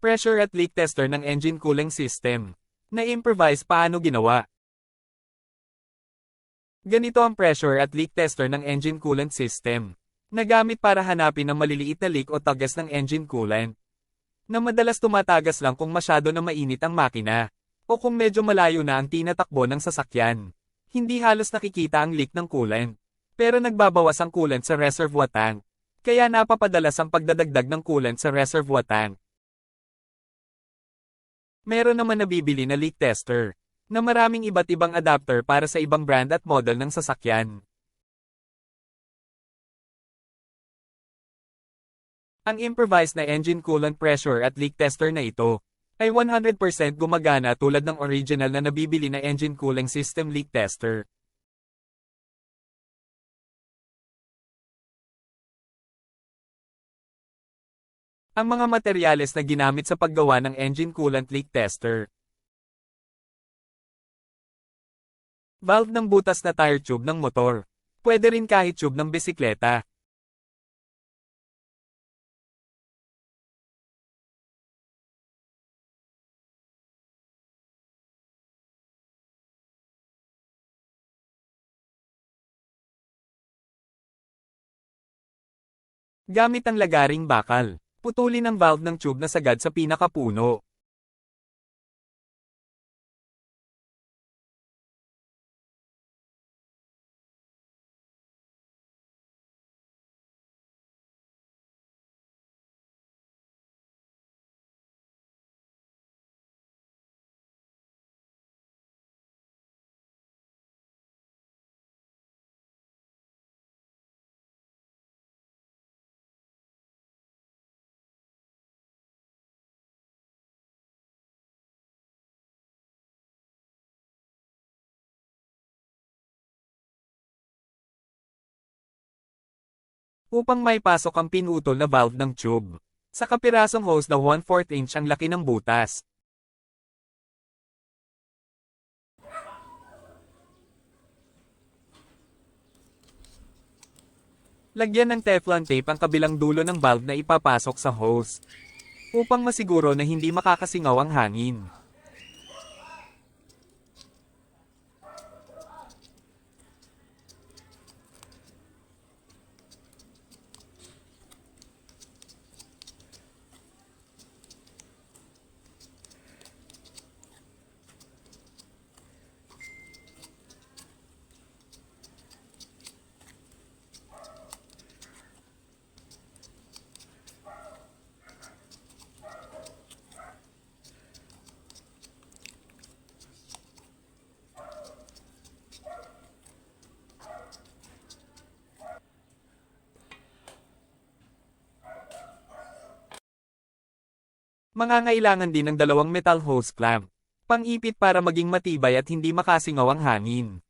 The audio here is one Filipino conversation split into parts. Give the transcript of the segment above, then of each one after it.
Pressure at leak tester ng engine cooling system. Na-improvise paano ginawa. Ganito ang pressure at leak tester ng engine coolant system. Nagamit para hanapin ang maliliit na leak o tagas ng engine coolant. Na madalas tumatagas lang kung masyado na mainit ang makina. O kung medyo malayo na ang tinatakbo ng sasakyan. Hindi halos nakikita ang leak ng coolant. Pero nagbabawas ang coolant sa reservoir tank. Kaya napapadalas ang pagdadagdag ng coolant sa reservoir tank. Meron naman nabibili na leak tester, na maraming iba't ibang adapter para sa ibang brand at model ng sasakyan. Ang improvised na engine coolant pressure at leak tester na ito, ay 100% gumagana tulad ng original na nabibili na engine cooling system leak tester. Ang mga materyales na ginamit sa paggawa ng engine coolant leak tester. Valve ng butas na tire tube ng motor. Pwede rin kahit tube ng bisikleta. Gamit ang lagaring bakal. Putulin ang valve ng tube na sagad sa pinakapuno. Upang may pasok ang pinutol na valve ng tube. Sa kapirasong hose na 1/4 inch ang laki ng butas. Lagyan ng Teflon tape ang kabilang dulo ng valve na ipapasok sa hose. Upang masiguro na hindi makakasingaw ang hangin. Mangangailangan din ng dalawang metal hose clamp. Pang-ipit para maging matibay at hindi makasingaw ang hangin.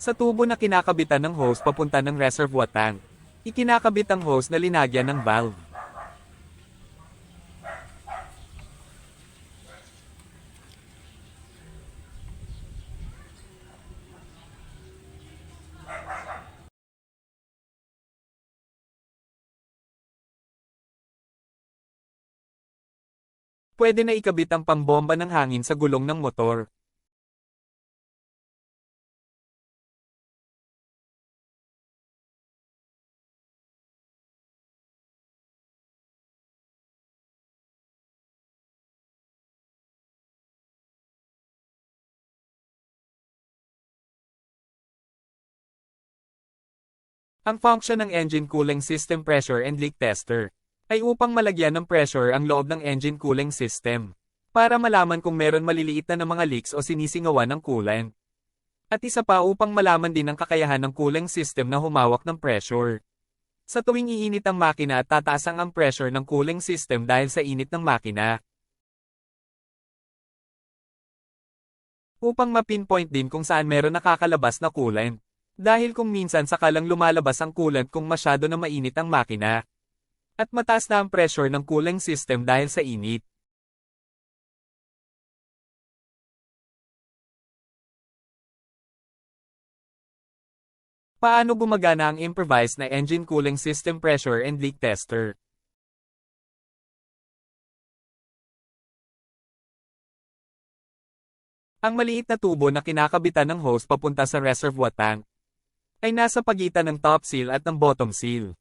Sa tubo na kinakabitan ng hose papunta ng reservoir tank, ikinakabit ang hose na linagyan ng valve. Pwede na ikabit ang pambomba ng hangin sa gulong ng motor. Ang function ng engine cooling system pressure and leak tester ay upang malagyan ng pressure ang loob ng engine cooling system para malaman kung meron maliliit na ng mga leaks o sinisingawan ng coolant. At isa pa upang malaman din ang kakayahan ng cooling system na humawak ng pressure. Sa tuwing iinit ang makina at tataas ang pressure ng cooling system dahil sa init ng makina. Upang mapinpoint din kung saan meron nakakalabas na coolant. Dahil kung minsan sakalang lumalabas ang coolant kung masyado na mainit ang makina. At mataas na ang pressure ng cooling system dahil sa init. Paano gumagana ang improvised na engine cooling system pressure and leak tester? Ang maliit na tubo na kinakabitan ng hose papunta sa reservoir tank ay nasa pagitan ng top seal at ng bottom seal.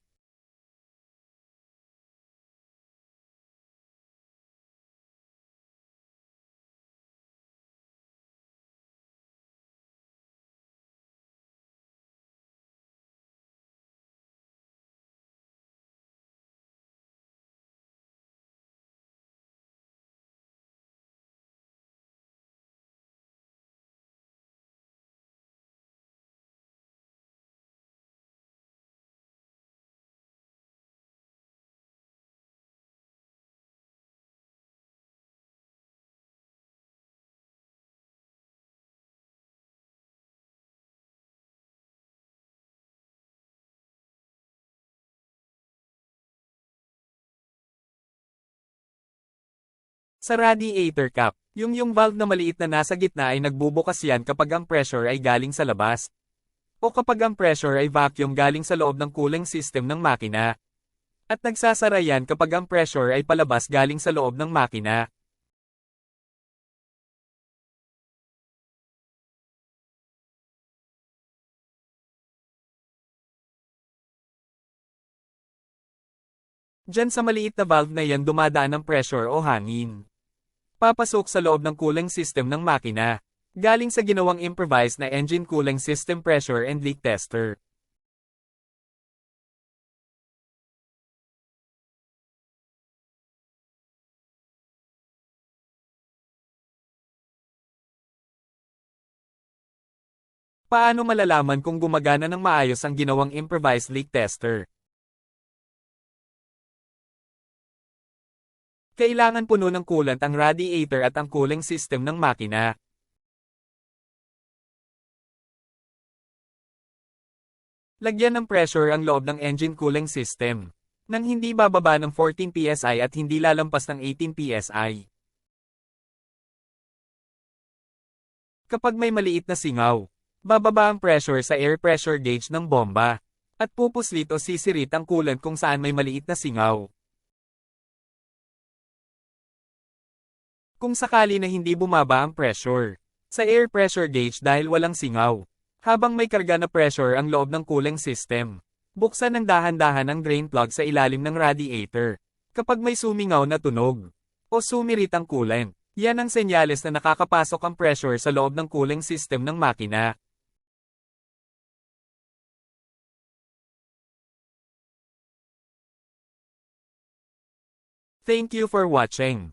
Sa radiator cap, yung yung valve na maliit na nasa gitna ay nagbubukas yan kapag ang pressure ay galing sa labas. O kapag ang pressure ay vacuum galing sa loob ng cooling system ng makina. At nagsasara yan kapag ang pressure ay palabas galing sa loob ng makina. Diyan sa maliit na valve na yan dumadaan ang pressure o hangin. Papasok sa loob ng cooling system ng makina. Galing sa ginawang improvised na engine cooling system pressure and leak tester. Paano malalaman kung gumagana ng maayos ang ginawang improvised leak tester? Kailangan puno ng coolant ang radiator at ang cooling system ng makina. Lagyan ng pressure ang loob ng engine cooling system. Nang hindi bababa ng 14 psi at hindi lalampas ng 18 psi. Kapag may maliit na singaw, bababa ang pressure sa air pressure gauge ng bomba. At pupuslit o sisirit ang coolant kung saan may maliit na singaw. Kung sakali na hindi bumaba ang pressure sa air pressure gauge dahil walang singaw, habang may karga na pressure ang loob ng cooling system, buksan ng dahan-dahan ang drain plug sa ilalim ng radiator. Kapag may sumingaw na tunog o sumirit ang coolant, yan ang senyales na nakakapasok ang pressure sa loob ng cooling system ng makina. Thank you for watching.